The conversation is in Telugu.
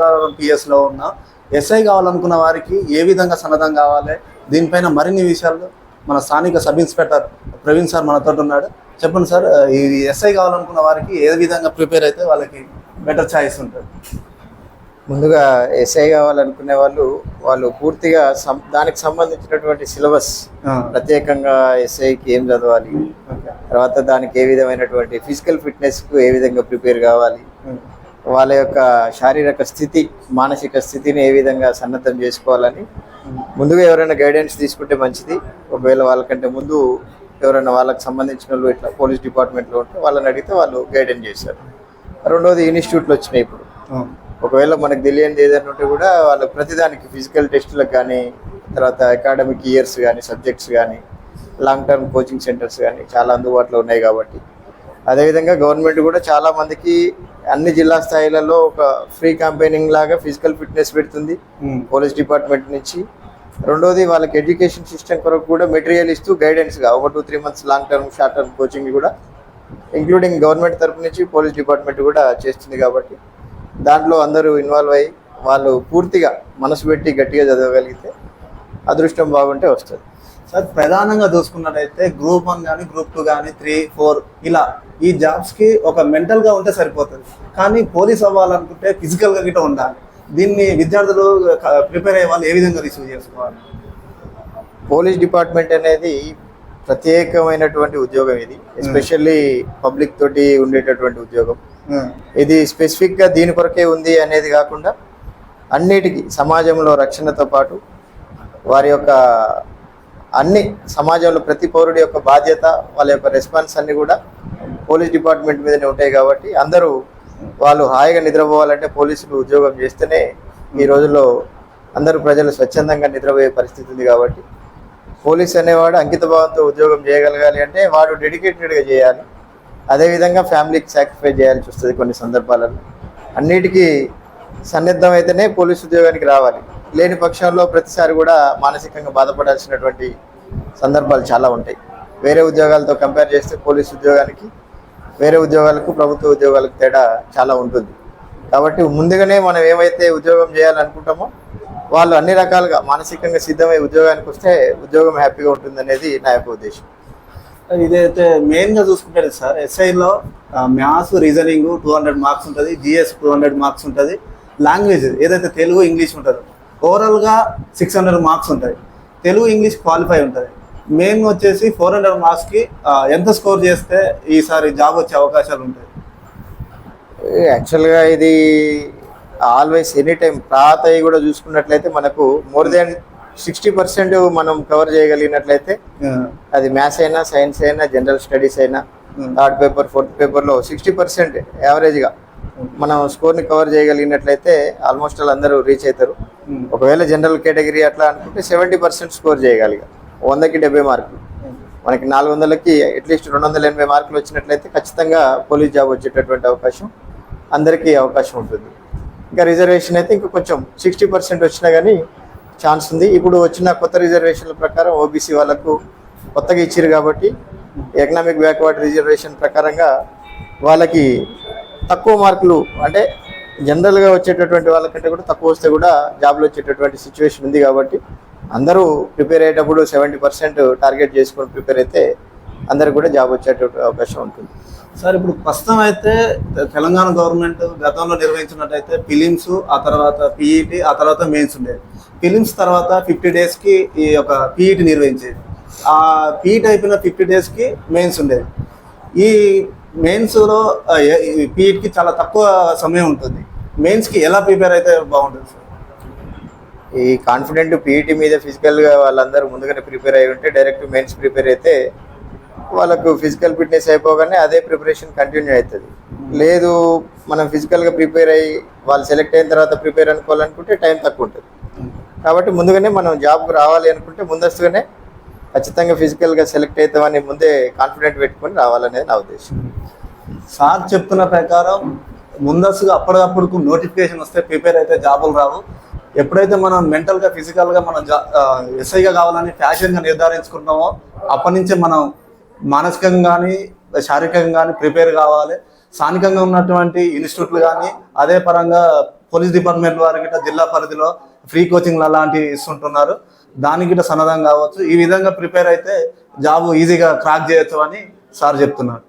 శ్రీకాకుళం పిఎస్లో ఉన్న ఎస్ఐ కావాలనుకున్న వారికి ఏ విధంగా సన్నద్ధం కావాలి దీనిపైన మరిన్ని విషయాలు మన స్థానిక సబ్ ఇన్స్పెక్టర్ ప్రవీణ్ సార్ మనతో ఉన్నాడు. చెప్పండి సార్ ఈ ఎస్ఐ కావాలనుకున్న వారికి ఏ విధంగా ప్రిపేర్ అయితే వాళ్ళకి బెటర్ ఛాయిస్ ఉంటుంది? ముందుగా ఎస్ఐ కావాలనుకునే వాళ్ళు వాళ్ళు పూర్తిగా దానికి సంబంధించినటువంటి సిలబస్ ప్రత్యేకంగా ఎస్ఐకి ఏం చదవాలి. తర్వాత దానికి ఏ విధమైనటువంటి ఫిజికల్ ఫిట్నెస్కు ఏ విధంగా ప్రిపేర్ కావాలి? వాళ్ళ యొక్క శారీరక స్థితి మానసిక స్థితిని ఏ విధంగా సన్నద్ధం చేసుకోవాలని. ముందుగా ఎవరైనా గైడెన్స్ తీసుకుంటే మంచిది. ఒకవేళ వాళ్ళకంటే ముందు ఎవరైనా వాళ్ళకి సంబంధించిన వాళ్ళు ఇట్లా పోలీస్ డిపార్ట్మెంట్లో ఉంటే వాళ్ళని అడిగితే వాళ్ళు గైడెన్స్ చేశారు రెండోది ఇన్స్టిట్యూట్లు వచ్చినాయి ఇప్పుడు. ఒకవేళ మనకు తెలియనిది ఏదైనా ఉంటే కూడా వాళ్ళు ప్రతిదానికి ఫిజికల్ టెస్టులకు కానీ తర్వాత అకాడమిక్ ఇయర్స్ కానీ సబ్జెక్ట్స్ కానీ లాంగ్ టర్మ్ కోచింగ్ సెంటర్స్ కానీ చాలా అందుబాటులో ఉన్నాయి కాబట్టి అదేవిధంగా గవర్నమెంట్ కూడా చాలా మందికి అన్ని జిల్లా స్థాయిలలో ఒక ఫ్రీ క్యాంపెయినింగ్ లాగా ఫిజికల్ ఫిట్నెస్ పెడుతుంది. పోలీస్ డిపార్ట్మెంట్ నుంచి. రెండోది వాళ్ళకి ఎడ్యుకేషన్ సిస్టమ్ కొరకు కూడా మెటీరియల్ ఇస్తూ గైడెన్స్గా ఒక two three months long term short term coaching కూడా ఇంక్లూడింగ్ గవర్నమెంట్ తరపు నుంచి పోలీస్ డిపార్ట్మెంట్ కూడా చేస్తుంది కాబట్టి దాంట్లో అందరూ ఇన్వాల్వ్ అయ్యి వాళ్ళు పూర్తిగా మనసు పెట్టి గట్టిగా చదవగలిగితే అదృష్టం బాగుంటే వస్తుంది. సార్ ప్రధానంగా చూసుకున్నట్టయితే గ్రూప్ వన్ కానీ గ్రూప్ టూ కానీ త్రీ ఫోర్ ఇలా ఈ జాబ్స్కి ఒక మెంటల్గా ఉంటే సరిపోతుంది. కానీ పోలీస్ అవ్వాలనుకుంటే ఫిజికల్గా గిట్ట ఉండాలి. దీన్ని విద్యార్థులు ప్రిపేర్ అయ్యే వాళ్ళు ఏ విధంగా రిసీవ్ చేసుకోవాలి? పోలీస్ డిపార్ట్మెంట్ అనేది ప్రత్యేకమైనటువంటి ఉద్యోగం ఇది. ఎస్పెషల్లీ పబ్లిక్ తోటి ఉండేటటువంటి ఉద్యోగం. ఇది స్పెసిఫిక్గా దీని కొరకే ఉంది అనేది కాకుండా అన్నిటికీ సమాజంలో రక్షణతో పాటు వారి యొక్క అన్ని సమాజంలో ప్రతి పౌరుడి యొక్క బాధ్యత వాళ్ళ యొక్క రెస్పాన్స్ అన్ని కూడా పోలీస్ డిపార్ట్మెంట్ మీదనే ఉంటాయి కాబట్టి అందరూ వాళ్ళు హాయిగా నిద్రపోవాలంటే పోలీసులు ఉద్యోగం చేస్తేనే ఈ రోజుల్లో అందరూ ప్రజలు స్వచ్ఛందంగా నిద్రపోయే పరిస్థితి ఉంది కాబట్టి పోలీస్ అనేవాడు అంకిత భావంతో ఉద్యోగం చేయగలగాలి అంటే వాడు డెడికేటెడ్గా చేయాలి. అదేవిధంగా ఫ్యామిలీకి సాక్రిఫై చేయాల్సి వస్తుంది కొన్ని సందర్భాలలో. అన్నిటికీ సన్నిద్ధం అయితేనే పోలీస్ ఉద్యోగానికి రావాలి. లేని పక్షంలో ప్రతిసారి కూడా మానసికంగా బాధపడాల్సినటువంటి సందర్భాలు చాలా ఉంటాయి. వేరే ఉద్యోగాలతో కంపేర్ చేస్తే పోలీస్ ఉద్యోగానికి వేరే ఉద్యోగాలకు ప్రభుత్వ ఉద్యోగాలకు తేడా చాలా ఉంటుంది. కాబట్టి ముందుగానే మనం ఏమైతే ఉద్యోగం చేయాలనుకుంటామో వాళ్ళు అన్ని రకాలుగా మానసికంగా సిద్ధమై ఉద్యోగానికి వస్తే ఉద్యోగం హ్యాపీగా ఉంటుంది అనేది నా యొక్క ఉద్దేశం. ఇదైతే మెయిన్గా చూసుకుంటే sir ఎస్ఐలో maths reasoning two hundred marks ఉంటుంది జిఎస్ టూ హండ్రెడ్ మార్క్స్ ఉంటుంది లాంగ్వేజ్ ఏదైతే తెలుగు ఇంగ్లీష్ ఉంటుందో. ఓవరాల్గా సిక్స్ హండ్రెడ్ మార్క్స్ ఉంటాయి. తెలుగు ఇంగ్లీష్ క్వాలిఫై ఉంటుంది మెయిన్ వచ్చేసి ఫోర్ హండ్రెడ్ మార్క్స్కి ఆ, ఎంత స్కోర్ చేస్తే ఈసారి జాబ్ వచ్చే అవకాశాలు ఉంటాయి? యాక్చువల్గా ఇది ఆల్వేస్ ఎనీ టైం ప్రాతయ్య కూడా చూసుకున్నట్లయితే మనకు మోర్ దాన్ సిక్స్టీ పర్సెంట్ మనం కవర్ చేయగలిగినట్లయితే అది మ్యాథ్స్ అయినా సైన్స్ అయినా జనరల్ స్టడీస్ అయినా Hmm. థర్డ్ పేపర్ ఫోర్త్ పేపర్లో సిక్స్టీ పర్సెంట్ యావరేజ్గా మనం స్కోర్ని కవర్ చేయగలిగినట్లయితే ఆల్మోస్ట్ వాళ్ళు అందరూ రీచ్ అవుతారు. Hmm. ఒకవేళ జనరల్ కేటగిరీ అట్లా అనుకుంటే సెవెంటీ పర్సెంట్ స్కోర్ చేయగలిగా వందకి డెబ్బై మార్కులు. మనకి నాలుగు వందలకి అట్లీస్ట్ రెండు వందల ఎనభై మార్కులు వచ్చినట్లయితే ఖచ్చితంగా పోలీస్ జాబ్ వచ్చేటటువంటి అవకాశం అందరికీ అవకాశం ఉంటుంది. ఇంకా రిజర్వేషన్ అయితే ఇంకా కొంచెం సిక్స్టీ పర్సెంట్ వచ్చినా కానీ ఛాన్స్ ఉంది. ఇప్పుడు వచ్చిన కొత్త రిజర్వేషన్ల ప్రకారం ఓబీసీ వాళ్ళకు కొత్తగా ఇచ్చారు కాబట్టి ఎకనామిక్ బ్యాక్వర్డ్ రిజర్వేషన్ ప్రకారంగా వాళ్ళకి తక్కువ మార్కులు అంటే జనరల్గా వచ్చేటటువంటి వాళ్ళకంటే కూడా తక్కువ వస్తే కూడా జాబ్లు వచ్చేటటువంటి సిచ్యువేషన్ ఉంది కాబట్టి అందరూ ప్రిపేర్ అయ్యేటప్పుడు సెవెంటీ పర్సెంట్ టార్గెట్ చేసుకొని ప్రిపేర్ అయితే అందరికి కూడా జాబ్ వచ్చేటటువంటి అవకాశం ఉంటుంది. సార్ ఇప్పుడు ప్రస్తుతం అయితే తెలంగాణ గవర్నమెంట్ గతంలో నిర్వహించినట్టయితే ఫిలిమ్స్ ఆ తర్వాత పీఈటీ ఆ తర్వాత మెయిన్స్ ఉండేది ఫిలిమ్స్ తర్వాత ఫిఫ్టీ డేస్కి ఈ యొక్క పీఈటీ నిర్వహించేది. ఆ పీఈటీ అయిపోయిన ఫిఫ్టీ డేస్కి మెయిన్స్ ఉండేది ఈ మెయిన్స్లో పీఈటీకి చాలా తక్కువ సమయం ఉంటుంది. మెయిన్స్కి ఎలా ప్రిపేర్ అయితే బాగుంటుంది సార్ ఈ కాన్ఫిడెంట్ పీఈటీ మీద ఫిజికల్గా వాళ్ళందరూ ముందుగానే ప్రిపేర్ అయి ఉంటే డైరెక్ట్ మెయిన్స్ ప్రిపేర్ అయితే వాళ్ళకు ఫిజికల్ ఫిట్నెస్ అయిపోగానే అదే ప్రిపరేషన్ కంటిన్యూ అవుతుంది. లేదు మనం ఫిజికల్గా ప్రిపేర్ అయ్యి వాళ్ళు సెలెక్ట్ అయిన తర్వాత ప్రిపేర్ అనుకోవాలనుకుంటే టైం తక్కువ ఉంటుంది. కాబట్టి ముందుగానే మనం జాబ్కి రావాలి అనుకుంటే ముందస్తుగానే ఖచ్చితంగా ఫిజికల్గా సెలెక్ట్ అవుతామని ముందే కాన్ఫిడెంట్ పెట్టుకొని రావాలనేది నా ఉద్దేశం. సార్ చెప్తున్న ప్రకారం ముందస్తుగా అప్పటికప్పుడు నోటిఫికేషన్ వస్తే ప్రిపేర్ అయితే జాబులు రావు. ఎప్పుడైతే మనం మెంటల్గా ఫిజికల్గా మనం జా ఎస్ఐగా కావాలని ఫ్యాషన్గా నిర్ధారించుకుంటామో అప్పటి నుంచే మనం మానసికంగా కానీ శారీరకంగా కానీ ప్రిపేర్ కావాలి. స్థానికంగా ఉన్నటువంటి ఇన్స్టిట్యూట్లు కానీ అదే పరంగా పోలీస్ డిపార్ట్మెంట్ వారి గిట్ట జిల్లా పరిధిలో ఫ్రీ కోచింగ్లు అలాంటివి ఇస్తుంటున్నారు. దానికి గిట్ట సన్నద్ధం కావచ్చు. ఈ విధంగా ప్రిపేర్ అయితే జాబ్ ఈజీగా క్రాక్ చేయొచ్చు అని సార్ చెప్తున్నారు.